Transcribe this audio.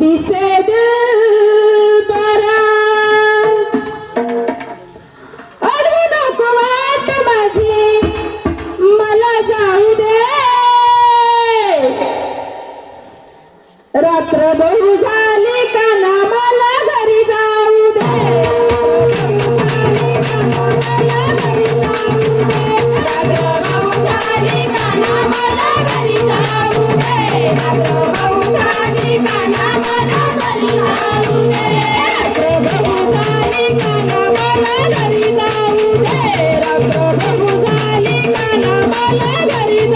दिसे दिल बारा अडवू नको वाट माझी मला जाऊ दे। रात्र बहु झाली का ना मला घरी जाऊ दे। मला घरी